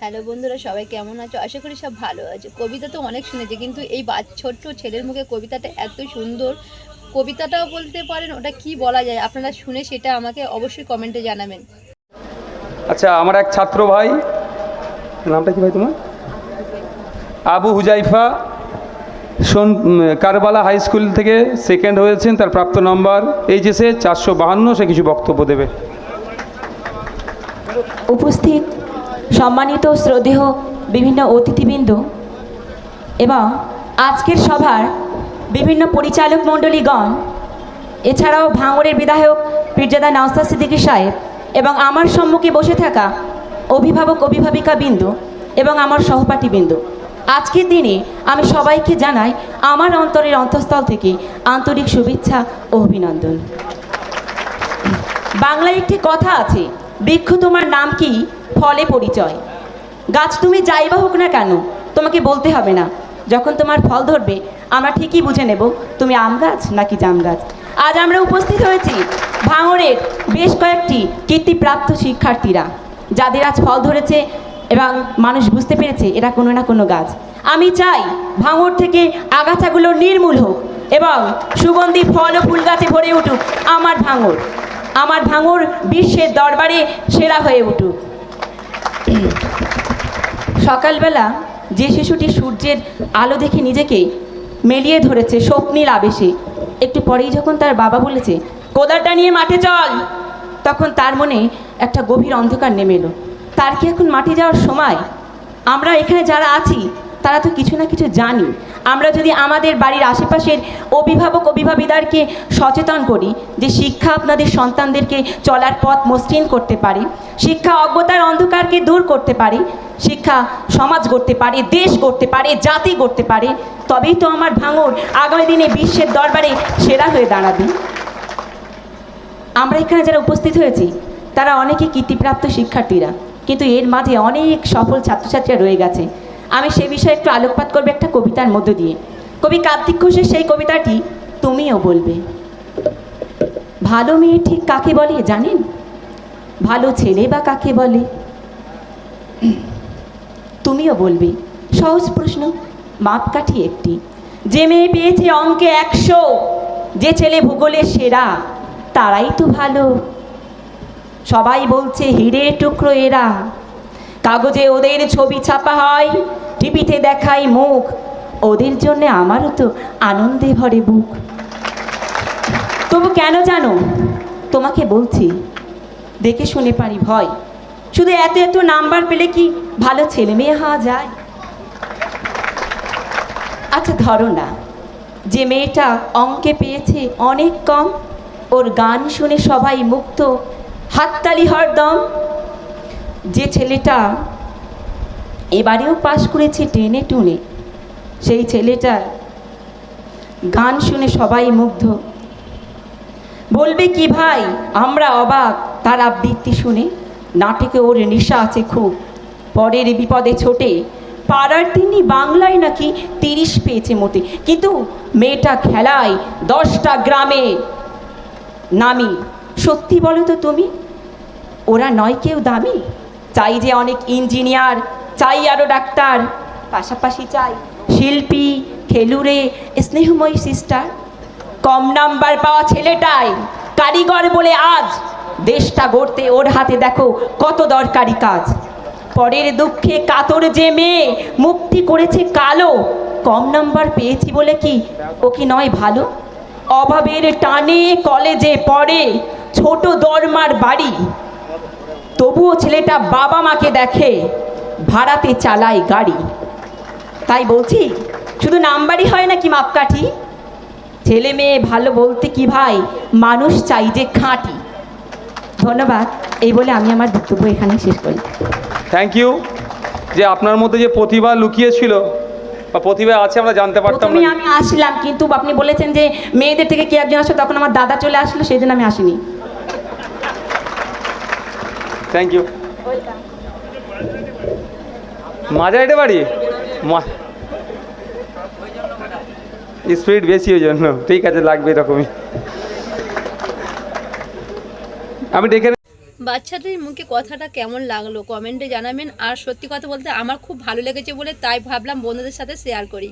Hello বন্ধুরা সবাই কেমন আছো? আশা করি সব ভালো আছে। কবিতা তো অনেক শুনেছি কিন্তু এই বা ছোট্ট ছেলের মুখে কবিতাটা এত সুন্দর। কবিতাটাও বলতে পারেন ওটা কি বলা যায়? আপনারা শুনে সেটা আমাকে অবশ্যই কমেন্টে জানাবেন। আচ্ছা আমার এক ছাত্র ভাই নামটা কি ভাই তোমার? আবু হুজাইফা সোন কারবালা হাই স্কুল থেকে সেকেন্ড হয়েছেন তার প্রাপ্ত নম্বর এইচএসে চারশো বাহান্ন সে কিছু বক্তব্য দেবে। উপস্থিত সম্মানিত শ্রদ্ধেয় বিভিন্ন অতিথিবৃন্দ এবং আজকের সভার বিভিন্ন পরিচালক মণ্ডলীগণ, এছাড়াও ভাঙড়ের বিধায়ক পীরজাদা নাওস্তা সিদ্দিকী সাহেব এবং আমার সম্মুখে বসে থাকা অভিভাবক, অভিভাবিকা বিন্দু এবং আমার সহপাঠী বিন্দু আজকের দিনে আমি সবাইকে জানাই আমার অন্তরের অন্তঃস্থল থেকে আন্তরিক শুভেচ্ছা ও অভিনন্দন। বাংলায় একটি কথা আছে বৃক্ষ তোমার নাম কি? ফলে পরিচয়। গাছ তুমি যাই বা হোক না কেন, তোমাকে বলতে হবে না। যখন তোমার ফল ধরবে, আমরা ঠিকই বুঝে নেব তুমি আম গাছ নাকি জাম গাছ। আজ আমরা উপস্থিত হয়েছি ভাঙড়ের বেশ কয়েকটি কীর্তিপ্রাপ্ত শিক্ষার্থীরা। যাদের আজ ফল ধরেছে এবং মানুষ বুঝতে পেরেছে এরা কোনো না কোনো গাছ। আমি চাই ভাঙড় থেকে আগাছাগুলো নির্মূল হোক এবং সুগন্ধি ফল ও ফুল গাছে ভরে উঠুক আমার ভাঙড়। আমার ভাঙর বিশ্বের দরবারে সেরা হয়ে উঠুক। সকালবেলা যে শিশুটি সূর্যের আলো দেখে নিজেকে মেলিয়ে ধরেছে স্বপ্নীল আবেশে, একটু পরেই যখন তার বাবা বলেছে, কোদালটা নিয়ে মাঠে চল, তখন তার মনে একটা গভীর অন্ধকার নেমে এলো। তার কি এখন মাঠে যাওয়ার সময়? আমরা এখানে যারা আছি, তারা তো কিছু না কিছু জানি। আমরা যদি আমাদের বাড়ির আশেপাশের অভিভাবক, অভিভাবিদারকে সচেতন করি যে শিক্ষা আপনাদের সন্তানদেরকে চলার পথ মসৃণ করতে পারে, শিক্ষা অজ্ঞতার অন্ধকারকে দূর করতে পারে, শিক্ষা সমাজ গড়তে পারে, দেশ গড়তে পারে, জাতি গড়তে পারে, তবেই তো আমার ভাঙর আগামী দিনে বিশ্বের দরবারে সেরা হয়ে দাঁড়াবে। আমরা এখানে যারা উপস্থিত হয়েছি, তারা অনেকে কীর্তিপ্রাপ্ত শিক্ষার্থীরা, কিন্তু এর মাঝে অনেক সফল ছাত্রছাত্রীরা রয়ে গেছে। আমি সে বিষয়ে একটু আলোকপাত করব একটা কবিতার মধ্য দিয়ে। কবি কার্তিক ঘোষের সেই কবিতাটি তুমিও বলবে। ভালো মেয়ে ঠিক কাকে বলে জানেন? ভালো ছেলে বা কাকে বলে? তুমিও বলবে। সহজ প্রশ্ন, মাপকাঠি একটি। যে মেয়ে পেয়েছে অঙ্কে একশো, যে ছেলে ভূগোলে সেরা, তারাই তো ভালো। সবাই বলছে হিরে টুকরো এরা। কাগজে ওদের ছবি ছাপা হয়, টিভিতে দেখায় মুখ। ওদের জন্য আমারও তো আনন্দে ভরে বুক। তবু কেন জানো? তোমাকে বলছি, দেখে শুনে পারি ভয়। শুধু এত এত নাম্বার পেলে কি ভালো ছেলে মেয়ে হওয়া যায়? আচ্ছা ধরো না, যে মেয়েটা অঙ্কে পেয়েছে অনেক কম, ওর গান শুনে সবাই মুক্ত, হাততালি হরদম। যে ছেলেটা এবারেও পাশ করেছে টেনে টুনে, সেই ছেলেটার গান শুনে সবাই মুগ্ধ। বলবে কি ভাই, আমরা অবাক, তার আবৃত্তি শুনে। নাটকে ওর নেশা আছে খুব। পরের বিপদে ছোটে, পাড়ার তিনি বাংলায় নাকি তিরিশ পেয়েছে মোটে। কিন্তু মেয়েটা খেলায় দশটা গ্রামে নামি। সত্যি বলো তো তুমি, ওরা নয় কেউ দামি? চাই যে অনেক ইঞ্জিনিয়ার, চাই আরও ডাক্তার, পাশাপাশি চাই শিল্পী, খেলুড়ে, স্নেহময়ী সিস্টার কম নাম্বার পাওয়া ছেলেটাই, কারিগর বলে আজ দেশটা গড়তে ওর হাতে দেখো কত দরকারি কাজ। পরের দুঃখে কাতর যে মেয়ে, মুক্তি করেছে কালো, কম নাম্বার পেয়েছি বলে কি ও কি নয় ভালো? অভাবের টানে কলেজে পড়ে, ছোট দরমার বাড়ি তবুও ছেলেটা বাবা মাকে দেখে ভাড়াতে চালায় গাড়ি। তাই বলছি শুধু নাম্বারই হয় নাকি মাপকাঠি? ছেলে মেয়ে ভালো বলতে কি ভাই মানুষ চাই যে খাঁটি। ধন্যবাদ এই বলে আমি আমার বক্তব্য এখানে শেষ করি। থ্যাংক ইউ যে আপনার মধ্যে যে প্রতিভা লুকিয়ে ছিল বা প্রতিভা আছে আমরা জানতে পারতাম না। আমি আসলাম কিন্তু আপনি বলেছেন যে মেয়েদের থেকে কে একজন আসো তখন আমার দাদা চলে আসলো সেই জন্য আমি আসিনি। থ্যাংক ইউ মাঝারিটা বাড়ি স্পিড বেশি ওই জন্য। ঠিক আছে, লাগবে এরকমই আমি ডেকে বাচ্চাটির মুখে কথাটা কেমন লাগল? কমেন্টে জানাবেন। আর সত্যি কথা বলতে আমার খুব ভালো লেগেছে বলে তাই ভাবলাম বন্ধুদের সাথে শেয়ার করি।